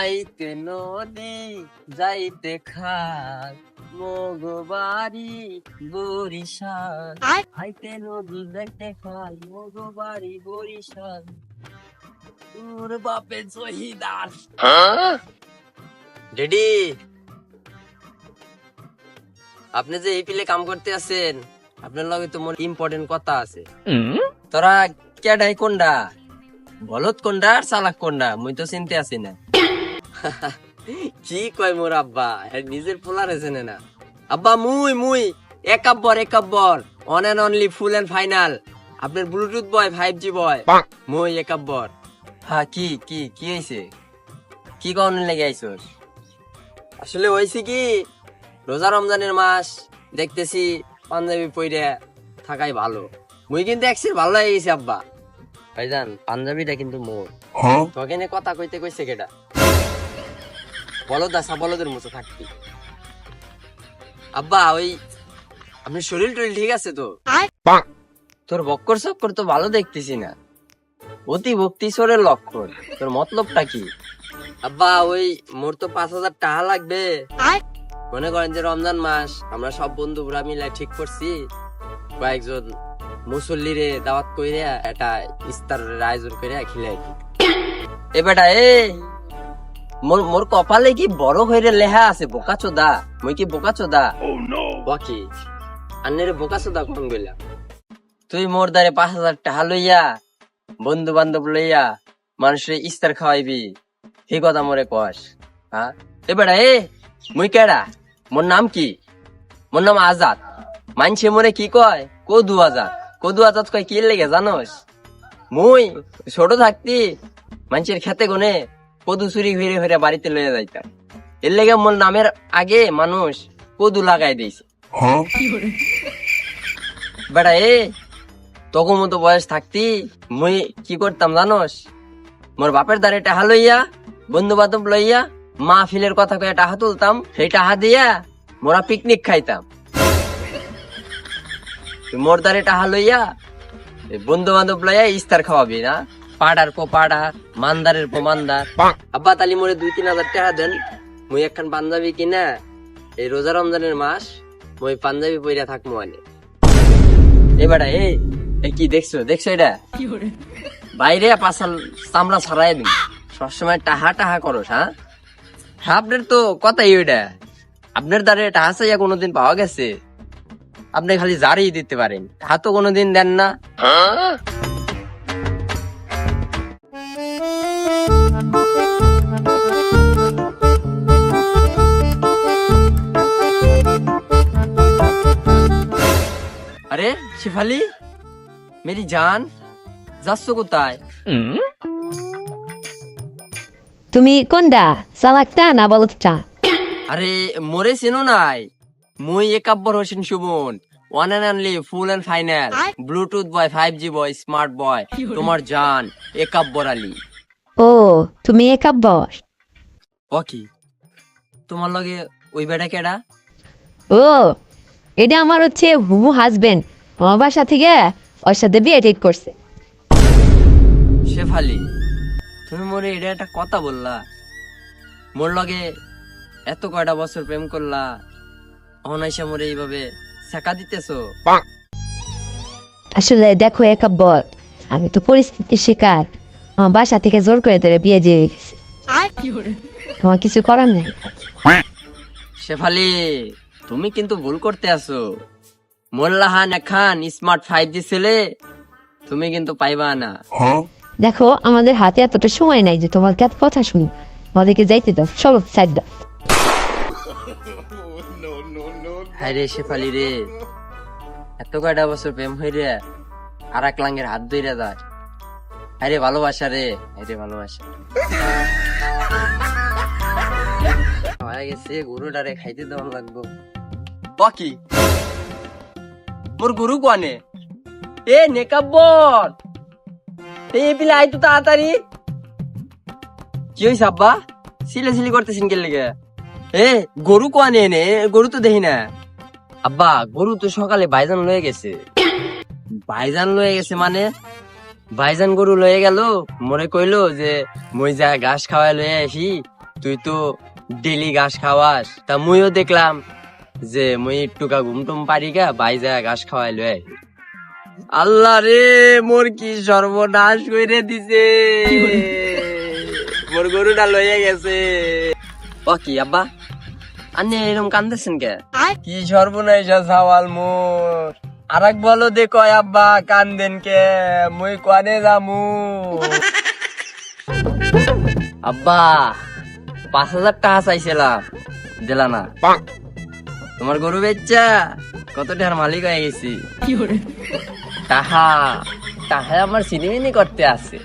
আইতে নদী যাইতে খাল মগবাড়ি বরিশাল। আইতে নদী যাইতে খাল মগবাড়ি বরিশাল। তোর বাপে জহিদার ডেডি আপনি যে এই পিলে কাম করতে আছেন আপনার লগে তো মোর ইম্পর্টেন্ট কথা আছে। তোরা কেডাই কোনডা? বলত কোনডা আর চালাক কোনডা? মুই তো চিনতে আছি না। কি কয় মোর আব্বা? নিজের পোলার আছে না। আব্বা মুই মুই Ekabbar Ekabbar one and only full and final আপনার Bluetooth boy five G boy মুই একাব্বর হ্যাঁ কি কি কি হয়েছে কি কখন লেগে আইসোস আসলে হয়েছে কি রোজা রমজানের মাস দেখতেছি পাঞ্জাবি পইরে থাকাই ভালো। মুই কিন্তু একসির ভালো হয়ে গেছি আব্বা। ভাইজান পাঞ্জাবিটা কিন্তু মোর। তোকে নিয়ে কথা কইতে কইছে কেটা বলদ আসা বলদের মতো থাকতি আব্বা ওই আপনার শরীর টরীর ঠিক আছে তো? তোর বক্কর চক্কর তো ভালো দেখতেছি না। অতি ভক্তি সরের লক্ষণ। তোর মতলবটা কি? আব্বা ওই মোর তো পাঁচ হাজার টাকা লাগবে। মনে করেন যে রমজান মাস আমরা সব বন্ধু বন্ধুরা মিলে ঠিক করছি। কয়েকজন মুসল্লিরে দাওয়াত কইরা একটা ইস্তারের আয়োজন করে খিলে এ বেটা এ! মোর মোর কপালে কি বড় হইরে লেহা আছে বোকা চোদা? মই কি বোকা চোদা? বাকি আন্নের বোকা চোদা কোন গইলা তুই মোর দ্বারে পাঁচ হাজার টাকা লইয়া বন্ধু বান্ধব লইয়া মানুষের ইস্তার খাওয়াইবি। সেই কথা মোরে কস হ্যাঁ এ বেটা এ মুই কেডা? মোর নাম কি? মোর নাম আজাদ। মানছে মোরে কি কয়? কদু আজাদ। কদু আজাদ কয় কি লেগে জানোস? মুই ছোট থাকতি মানুষের খেতে গনে কদু চুরি ঘিরে ঘিরে বাড়িতে লইয়া যাইতাম। এর লেগে মোর নামের আগে মানুষ কদু লাগাই দিয়েছে। বেটা এ তখন মতো বয়স থাকতি মুই কি করতাম জানোস? মোর বাপের দ্বারে টাহা লইয়া বন্ধু বান্ধব লইয়া মা ফিলের কথা কয়ে টাহা তুলতাম সেই টাহা দিয়া মোরা পিকনিক খাইতাম। মোর দ্বারে টাহা লইয়া বন্ধু বান্ধব লইয়া ইস্তার খাওয়াবি না? পাড়ার পো পাড়া মান্দারের পো। মান্দার আব্বা তালি মোরে দুই তিন হাজার টাকা দেন। মুই একখান পাঞ্জাবি কিনা এই রোজা রমজানের মাস মুই পাঞ্জাবি পইরা থাকব মানে এবারে এই এ কি দেখছ? দেখছ এটা? বাইরে পাশাল চামড়া ছাড়াই দিন সবসময় টাহা টাহা করস হ্যাঁ? হ্যাঁ আপনার তো কথাই ওইটা। আপনার দ্বারে টাহা চাইয়া কোনোদিন পাওয়া গেছে? আপনি খালি জারিয়ে দিতে পারেন। টাহা তো কোনোদিন দেন না। আরে শেফালি? মেরি জান যাচ্ছ কোথায়? তুমি কোনটা চালাকটা না বলদটা আরে মোরে চেনো নাই। মুই Ekabbar Hossain Suman. One and only full and final Bluetooth boy five G boy smart boy তোমার জান একাব্বর আলী। ও তুমি একাব্বর ও কি? তোমার লগে ওই বেটা কেডা? ও এটা আমার হচ্ছে হুবু হাজবেন্ড আমার বাসা থেকে ওর সাথে বিয়ে ঠিক করছে। শেফালি তুমি মোরে এটা একটা কথা বললা। মোর লগে এত কয়টা বছর প্রেম করলা অনাইসা মোরে এইভাবে শেখা দিতেছো। আসলে দেখো একাব্বর আমি তো পরিস্থিতির শিকার। আমার বাসা থেকে জোর করে তোরে বিয়ে দিয়ে গেছে। তোমার কিছু করার নেই। শেফালি তুমি কিন্তু ভুল করতে আছো। মোল্লাহান এখান স্মার্ট ফাইভ জি ছেলে তুমি কিন্তু পাইবা না। দেখো আমাদের হাতে এতটা সময় নাই যে তোমার কাছে কথা শুনি। আমাদেরকে যাইতে দাও চলো সাইড দাও। হায় রে শেফালি রে এত কয়টা বছর প্রেম হই রে আর এক লাঙ্গের হাত ধইরা যায়। হায় রে ভালোবাসা রে হায় রে ভালোবাসা। হয়ে গেছে গরুটারে খাইতে দেওয়া লাগবো। বাকি। গরু আই তো তাড়াতাড়ি। কি আব্বা? সিলে কে এ, গরু কোয়ানে এনে গরু তো দেখি না। আব্বা, গরু তো সকালে বাইজান লয়ে গেছে। বাইজান লয়ে গেছে মানে? বাইজান গরু লয়ে গেল মনে কইলো যে, মই যা ঘাস খাওয়াই লয়ে আসি, তুই তো ডেলি ঘাস খাওয়াস। তা মুইও দেখলাম যে মুই টুকা ঘুম টুম পারি গা বাইজা ঘাস খাওয়াই লয় আল্লাহ রে মোর কি সর্বনাশ করে দিছে। মোর গরুটা লইয়া গেছে। ও কি আব্বা? আন্নে এরকম কান্দেছেন কে? কি সর্বনাশ সাওয়াল মোর। আরেক বলো দে কয় আব্বা কান্দেন কে? মুই কনে যামু? আব্বা পাঁচ হাজার টাকা চাইছিলাম। দিলা না। তোমার গরু বেচ্চা কত টাকার মালিক হয়ে গেছি? তাহা তাহা আমার সিনেমিনি করতে আসে